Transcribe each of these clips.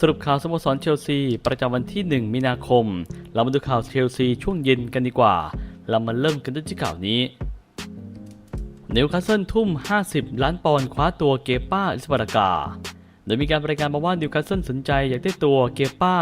สรุปข่าวสโมสรเชลซี ประจำวันที่ 1 มีนาคม เรามาดูข่าวเชลซีช่วงเย็นกันดีกว่า เรามาเริ่มกันด้วยที่ข่าวนี้นิวคาสเซิลทุ่ม 50 ล้านปอนด์คว้าตัวเกป้าอลิสปาร์กา โดยมีการรายงานมาว่านิวคาสเซิลสนใจอยากได้ตัวเกป้า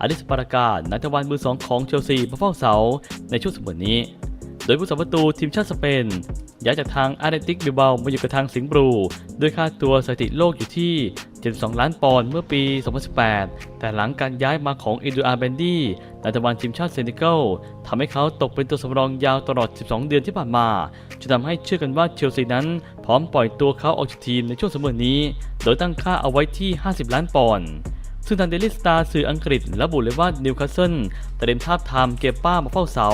อลิสปาร์กานักตะวันมือสองของเชลซีมาเฝ้าเสาในช่วงสมนี้ โดยผู้สัมประตูทีมชาติสเปน ย้ายจากทางอาร์เดติกบิลเบามาอยู่กับทางสิงห์บลูด้วยค่าตัวสถิติโลกอยู่ที่ 72 ล้านปอนด์เมื่อปี 2018 แต่หลังการย้ายมาของเอดูอาร์เบนดี้นักตะวันทีมชาติเซนิเกิลทำให้เขาตกเป็นตัวสำรองยาวตลอด 12 เดือนที่ผ่านมาจะทำให้เชื่อกันว่าเชลซีนั้น พร้อมปล่อยตัวเขาออกจากทีมในช่วงสมอนี้ โดยตั้งค่าเอาไว้ที่ 50 ล้านปอนด์ ซึ่งทางเดลิสตาสื่ออังกฤษระบุเลยว่านิวคาสเซิลเตรียมทาบทามเกป้ามาเฝ้าเสา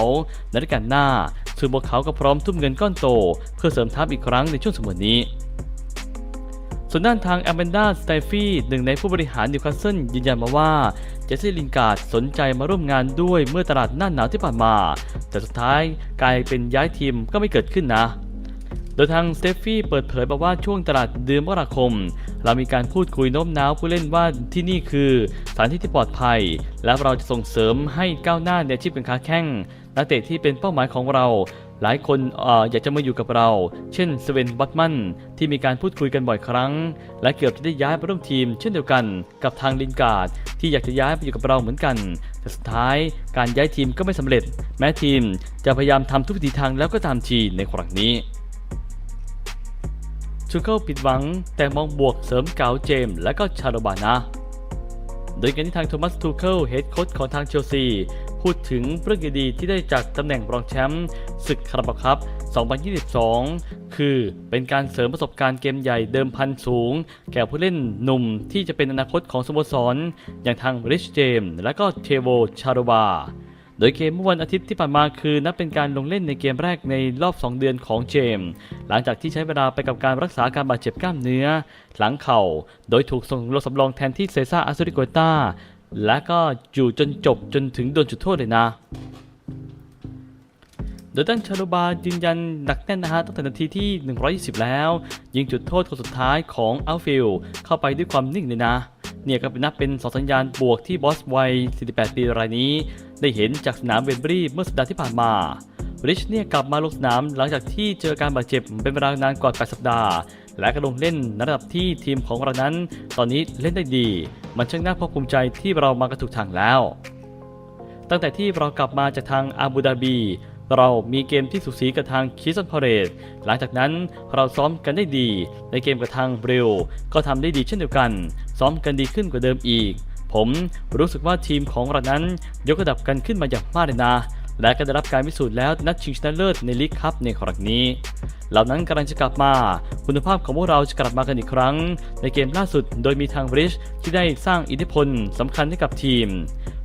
ในฤดูกาลหน้า ซึ่งพวกเขาก็พร้อมทุ่มเงินก้อนโต เพื่อเสริมทัพอีกครั้งในช่วงสมอนี้ส่วนด้านทางแอมเบนดาสไตฟี่หนึ่งในผู้บริหารนิวคาสเซิลยืนยันมาว่าเจสซี่ลินการ์ดสนใจมาร่วมงานด้วยเมื่อตลาดหน้าหนาวที่ผ่านมา แต่สุดท้ายกลายเป็นย้ายทีมก็ไม่เกิดขึ้นนะ โดยทางสเตฟฟี่เปิดเผยบอกว่าช่วงตลาดเดือนมกราคม เรามีการพูดคุยโน้มน้าวผู้เล่นว่าที่นี่คือสถานที่ที่ปลอดภัย และเราจะส่งเสริมให้ก้าวหน้าในอาชีพเป็นค้าแข้งนักเตะที่เป็นเป้าหมายของเรา หลายคนออยากจะมาอยู่กับเรา เช่นสเวนบัตมันที่มีการพูดคุยกันบ่อยครั้ง และเกือบจะได้ย้ายไปร่วมทีม เช่นเดียวกันกับทางลินการ์ดที่อยากจะย้ายไปอยู่กับเราเหมือนกัน แต่สุดท้ายการย้ายทีมก็ไม่สำเร็จ แม้ทีมจะพยายามทำทุกวิถีทางแล้วก็ตามทีในครั้งนี้ ชูเคิลผิดหวังแต่มองบวกเสริมเกาเจมและก็ชาโรบานะ โดยการที่ทางโทมัสทูเคิลเฮดโค้ชของทางเชลซี พูดถึงเรื่องดีที่ได้จากตำแหน่งรองแชมป์ศึกคาราบาวครับ 2022 คือเป็นการเสริมประสบการณ์เกมใหญ่เดิมพันสูง แก่ผู้เล่นหนุ่มที่จะเป็นอนาคตของสโมสร อย่างทางริชเจมและก็เทโวชาโรบา โดยเกมเมื่อวันอาทิตย์ที่ผ่านมาคือนับเป็นการลงเล่นในเกมแรกในรอบ 2 เดือนของเจมส์หลังจากที่ใช้เวลาไปกับการรักษาการบาดเจ็บกล้ามเนื้อ หลังเข่า โดยถูกส่งลงสำรองแทนที่เซซ่าอาซูริโกต้าและก็อยู่จนจบจนถึงโดนจุดโทษเลยนะโดยตั้งชาโลบายืนยันหนักแน่นนะฮะตั้งแต่นาทีที่ 120 แล้ว ยิงจุดโทษคนสุดท้ายของอัลฟิลเข้าไปด้วยความนิ่งเลยนะ เนี่ยก็เป็นนับเป็นสองสัญญาณบวกที่บอสวัย 48 ปีรายนี้ ได้เห็นจากสนามเวมบรีเมื่อสัปดาห์ที่ผ่านมาริชเนี่ยกลับมาลงสนามหลังจากที่เจอการบาดเจ็บเป็นเวลานานกว่า 8 สัปดาห์ และก็ลงเล่นในระดับที่ทีมของเรานั้น ตอนนี้เล่นได้ดี มันช่างน่าภาคภูมิใจที่เรามากระถูกทางแล้ว ตั้งแต่ที่เรากลับมาจากทางอาบูดาบี เรามีเกมที่สุสีกับทางคิสันพาเรสหลังจากนั้นเราซ้อมกันได้ดี ในเกมกับทางเบรลก็ทำได้ดีเช่นเดียวกัน ซ้อมกันดีขึ้นกว่าเดิมอีก ผมรู้สึกว่าทีมของเรานั้นยกระดับกันขึ้นมาอย่างมากเลยนะและก็ได้รับการพิสูจน์แล้วนัดชิงชนะเลิศในลีกคัพในครั้งนี้ เหล่านั้นกำลังจะกลับมา คุณภาพของพวกเราจะกลับมากันอีกครั้ง ในเกมล่าสุดโดยมีทางบริชที่ได้สร้างอิทธิพลสำคัญให้กับทีม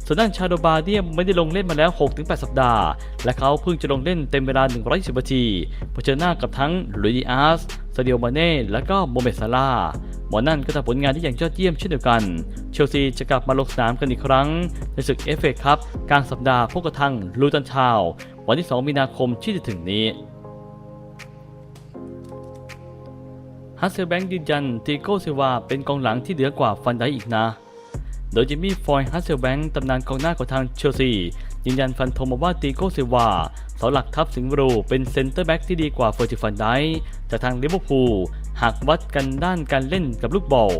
ส่วนด้านชาโดบาเดียไม่ได้ลงเล่นมาแล้ว 6-8 สัปดาห์ และเขาเพิ่งจะลงเล่นเต็มเวลา120นาทีเผชิญหน้ากับทั้งลุยดิอาสซาดิโอมาเน่และก็โมเมซาลา อนั่นก็ทำผลงานที่อย่างยอดเยี่ยมเช่นเดียวกัน เชลซีจะกลับมาลงสนามกันอีกครั้ง ในศึกเอฟเอคัพกลางสัปดาห์พบกับทางลูตันทาว์วันที่ 2 มีนาคมที่จะถึงนี้ฮัสเซลแบงค์ยืนยันติโก้ซิวาเป็นกองหลังที่เหนือกว่าฟันไดอีกนะ โดยจิมมี่ฟอยฮัสเซลแบงค์ตำนานกองหน้าของทางเชลซียืนยันฟันธงมาว่าติโก้ซิวาเสาหลักทัพสิงห์บรูเป็นเซนเตอร์แบ็กที่ดีกว่าเฟอร์จิฟันไดจากทางลิเวอร์พูล หากวัดกันด้านการเล่นกับลูกบอล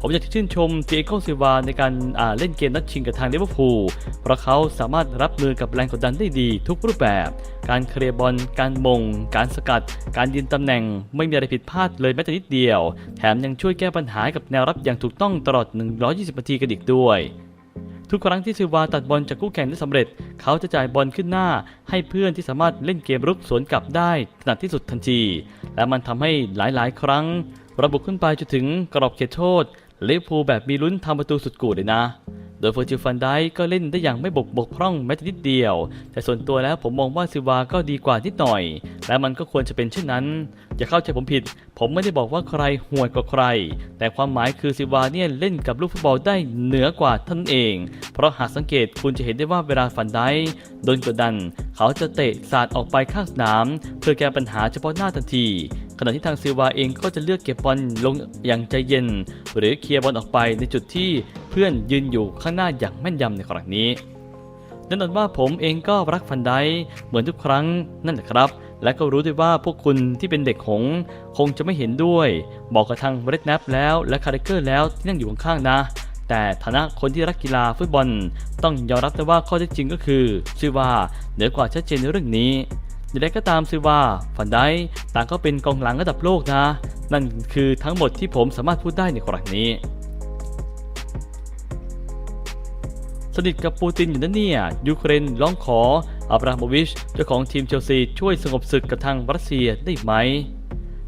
ผมอยากจะชื่นชมติโก้ซิวาในการเล่นเกมนัดชิงกับทางลิเวอร์พูล เพราะเขาสามารถรับมือกับแรงกดดันได้ดีทุกรูปแบบ การเคลียร์บอล การมง การสกัด การยืนตำแหน่ง ไม่มีอะไรผิดพลาดเลยแม้แต่นิดเดียว แถมยังช่วยแก้ปัญหาให้กับแนวรับอย่างถูกต้องตลอด 120 นาทีกันอีกด้วย ทุกครั้งที่ซิลวาตัดบอลจากคู่แข่งได้สำเร็จ เขาจะจ่ายบอลขึ้นหน้า ให้เพื่อนที่สามารถเล่นเกมรุกสวนกลับได้ถนัดที่สุดทันที และมันทำให้หลายๆ ครั้ง ระบุขึ้นไปจนถึงกรอบเขตโทษลิเวอร์พูลแบบมีลุ้นทำประตูสุดกูเลยนะ ดยเฟอร์จิลฟันได้ก็เล่นได้อย่างไม่บกบกพร่องแม้แต่นิดเดียว แต่ส่วนตัวแล้วผมมองว่าซิวาก็ดีกว่านิดหน่อย และมันก็ควรจะเป็นเช่นนั้น อย่าเข้าใจผมผิด ผมไม่ได้บอกว่าใครห่วยกว่าใคร แต่ความหมายคือซิวาเนี่ยเล่นกับลูกฟุตบอลได้เหนือกว่าท่านเอง เพราะหากสังเกตคุณจะเห็นได้ว่าเวลาฟันไดโดนกดดัน เขาจะเตะสาดออกไปข้างสนาม เพื่อแก้ปัญหาเฉพาะหน้าทันที ขณะที่ทางซิลวาเองก็จะเลือกเก็บบอลลงอย่างใจเย็น หรือเคลียร์บอลออกไปในจุดที่เพื่อนยืนอยู่ข้างหน้าอย่างแม่นยำในครั้งนี้แน่นอนว่าผมเองก็รักฟันไดเหมือนทุกครั้งนั่นแหละครับ และก็รู้ด้วยว่าพวกคุณที่เป็นเด็กหงคงจะไม่เห็นด้วย บอกกับทางเรดแนปแล้วและคาร์เกอร์แล้วที่นั่งอยู่ข้างๆนะ แต่ฐานะคนที่รักกีฬาฟุตบอล ต้องยอมรับแต่ว่าข้อเท็จจริงก็คือซิว่าเหนือกว่าชัดเจนในเรื่องนี้ อย่างไรก็ตามซิว่าฟันได้ต่างก็เป็นกองหลังระดับโลกนะ นั่นคือทั้งหมดที่ผมสามารถพูดได้ในครั้งนี้ สนิทกับปูตินอยู่นั่นเนี่ยยูเครนร้องขออับราโมวิชเจ้าของทีมเชลซีช่วยสงบศึกกับทางรัสเซียได้ไหม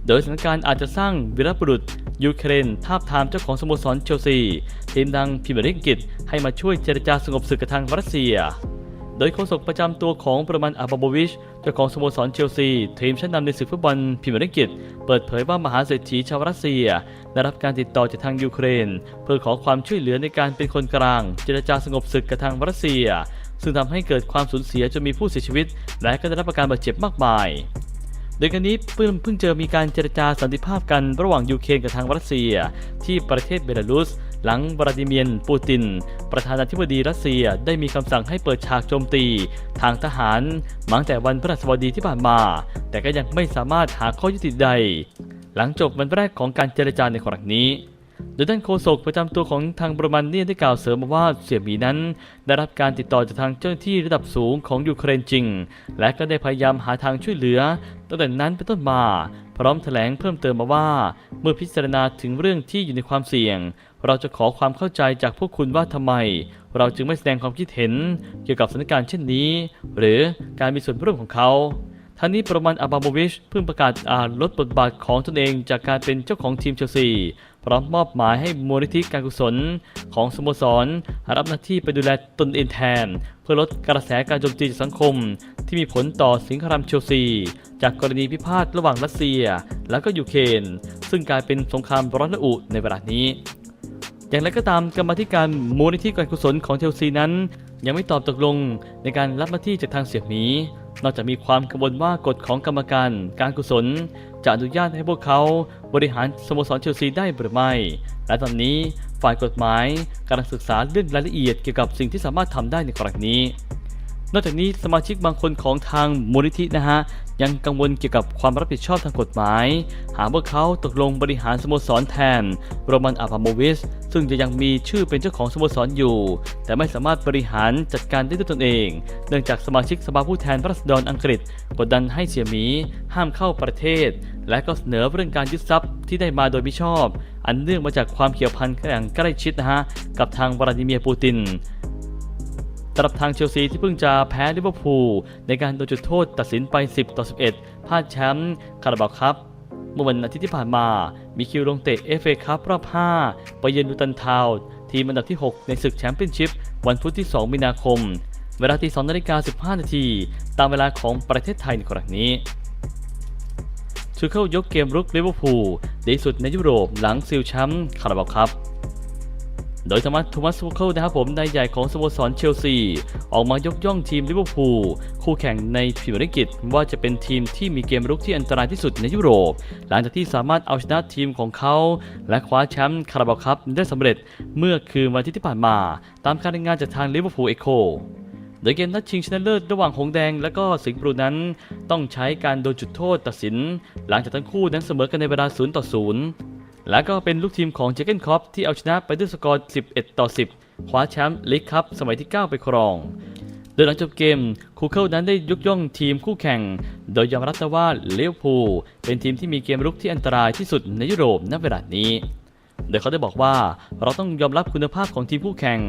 โดยสถานการณ์อาจจะสร้างวีรบุรุษยูเครนทาบทามเจ้าของสโมสรเชลซีทีมดังพิมพ์ริกิตให้มาช่วยเจรจาสงบศึกกับทางรัสเซีย โดยโฆษกประจำตัวของประมาณอาบาโบวิชเจ้าของสโมสรเชลซี ทีมชั้นนำในศึกฟุตบอลพรีเมียร์ลีกเปิดเผยว่ามหาเศรษฐีชาวรัสเซีย ได้รับการติดต่อจากทางยูเครน เพื่อขอความช่วยเหลือในการเป็นคนกลาง เจรจาสงบศึกกับทางรัสเซีย ซึ่งทำให้เกิดความสูญเสียจนมีผู้เสียชีวิต และก็ได้รับอาการบาดเจ็บมากมายโดยกันนี้เพิ่งเพิ่งเจอมีการเจรจาสันติภาพกันระหว่างยูเครนกับทางรัสเซีย ที่ประเทศเบลารุส หลังวลาดิเมียร์ปูติน ประธานาธิบดีรัสเซียได้มีคำสั่งให้เปิดฉากโจมตี ทางทหารมั้งแต่วันพฤหัสบดีที่ผ่านมา แต่ก็ยังไม่สามารถหาข้อยุติใด หลังจบวันแรกของการเจรจาในครั้งนี้โดยด้านโฆษกประจำตัวของทางบรมันเนียได้กล่าวเสริมมาว่าเสี่ยมีนั้น ได้รับการติดต่อจากทางเจ้าหน้าที่ระดับสูงของยูเครนจริง และก็ได้พยายามหาทางช่วยเหลือ ตั้งแต่นั้นเป็นต้นมา พร้อมแถลงเพิ่มเติมมาว่า เมื่อพิจารณาถึงเรื่องที่อยู่ในความเสี่ยงเราจะขอความเข้าใจจากพวกคุณว่าทำไม เราจึงไม่แสดงความคิดเห็นเกี่ยวกับสถานการณ์เช่นนี้ หรือการมีส่วนร่วมของเขาทั้งนี้ประมาณอาบาโมวิชเพิ่งประกาศอาลดบทบาทของตนเองจากการเป็นเจ้าของทีมเชลซี พร้อมมอบหมายให้มูลนิธิการกุศลของสโมสร รับหน้าที่ไปดูแลตนเองแทน เพื่อลดกระแสการโจมตีจากสังคม ที่มีผลต่อสิงคโปร์เชลซี จากกรณีพิพาทระหว่างรัสเซีย และก็ยูเครนซึ่งกลายเป็นสงครามร้อนระอุในเวลานี้ อย่างไรก็ตามกรรมธิการมูลนิธิการกุศลของเชลซีนั้น ยังไม่ตอบตกลงในการรับหน้าที่จากทางเสียหนีนอกจากมีความกังวลว่ากฎของกรรมการการกุศล จะอนุญาตให้พวกเขาบริหารสโมสรเชลซีได้หรือไม่ และตอนนี้ฝ่ายกฎหมายกำลังศึกษาเรื่องรายละเอียดเกี่ยวกับสิ่งที่สามารถทำได้ในครั้งนี้ นอกจากนี้สมาชิกบางคนของทางมูลนิธินะฮะยังกังวลเกี่ยวกับความรับผิดชอบทางกฎหมาย หากพวกเขาตกลงบริหารสโมสรแทนโรมันอาพาโมวิสซึ่งจะยังมีชื่อเป็นเจ้าของสโมสรอยู่ แต่ไม่สามารถบริหารจัดการได้ด้วยตนเอง เนื่องจากสมาชิกสภาผู้แทนราษฎรอังกฤษ กดดันให้เสียหมี ห้ามเข้าประเทศ และก็เสนอเรื่องการยึดทรัพย์ที่ได้มาโดยมิชอบ อันเนื่องมาจากความเกี่ยวพันอย่างใกล้ชิดนะฮะกับทางวลาดิเมียร์ปูติน สำหรับทางเชลซีที่เพิ่งจะแพ้ลิเวอร์พูลในการโดนจุดโทษตัดสินไป 10 ต่อ 11พลาดแชมป์คาราบาวครับเมื่อวันอาทิตย์ที่ผ่านมา มีคิวลงเตะ FA ครับรอบ 5 ไปเยือนลูตันทาวน์ทีมอันดับที่ 6 ในศึกแชมเปี้ยนชิพวันพุธที่ 2 มีนาคม เวลาที่2นาฬิกา15 นาที ตามเวลาของประเทศไทยในครั้งนี้ชูเคิลยกเกมรุกลิเวอร์พูลดีที่สุดในยุโรปหลังซิลแชมป์คาราบาวครับ โดยโทมัสโทมัสทูเคิลนะครับผมนายใหญ่ของสโมสรเชลซี ออกมายกย่องทีมลิเวอร์พูลคู่แข่งในพรีเมียร์ลีกว่าจะเป็นทีมที่มีเกมรุกที่อันตรายที่สุดในยุโรป หลังจากที่สามารถเอาชนะทีมของเขา และคว้าแชมป์คาราบาวครับได้สำเร็จเมื่อคืนวันอาทิตย์ที่ผ่านมา ตามการรายงานจากทางลิเวอร์พูลเอ็กโคโดยเกมนัดชิงชนะเลิศระหว่างหงแดง และก็สิงห์บลูนั้น ต้องใช้การโดนจุดโทษตัดสิน หลังจากทั้งคู่นั้นเสมอกันในเวลา0ต่อ0 และก็เป็นลูกทีมของเจเกนคอปที่เอาชนะไปด้วยสกอร์ 11 ต่อ 10 คว้าแชมป์ลีกคัพสมัยที่ 9 ไปครอง โดยหลังจบเกม คูเคิลนั้นได้ยกย่องทีมคู่แข่ง โดยยอมรับว่าเลวพูเป็นทีมที่มีเกมรุกที่อันตรายที่สุดในยุโรปณเวลานี้ โดยเขาได้บอกว่าเราต้องยอมรับคุณภาพของทีมคู่แข่ง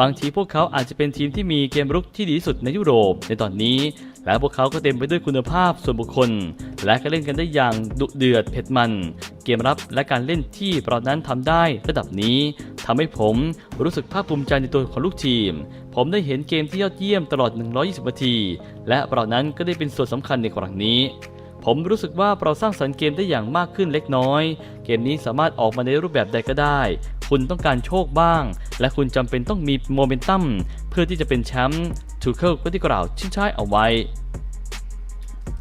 บางทีพวกเขาอาจจะเป็นทีมที่มีเกมรุกที่ดีที่สุดในยุโรปในตอนนี้ และพวกเขาก็เต็มไปด้วยคุณภาพส่วนบุคคล และก็เล่นกันได้อย่างดุเดือดเผ็ดมัน เกมรับและการเล่นที่เรานั้นทำได้ระดับนี้ทำให้ผมรู้สึกภาคภูมิใจในตัวของลูกทีม ผมได้เห็นเกมที่ยอดเยี่ยมตลอด 120 นาที และเรานั้นก็ได้เป็นส่วนสำคัญในครั้งนี้ผมรู้สึกว่าเราสร้างสรรค์เกมได้อย่างมากขึ้นเล็กน้อย เกมนี้สามารถออกมาในรูปแบบใดก็ได้ คุณต้องการโชคบ้าง และคุณจำเป็นต้องมีโมเมนตัมเพื่อที่จะเป็นแชมป์ ทูเคิลก็ที่กล่าวชิ้นช้ายเอาไว้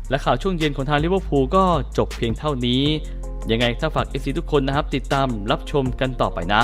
และข่าวช่วงเย็นของทางลิเวอร์พูลก็จบเพียงเท่านี้ ยังไงถ้าฝาก FC ทุกคนนะครับ ติดตามรับชมกันต่อไปนะ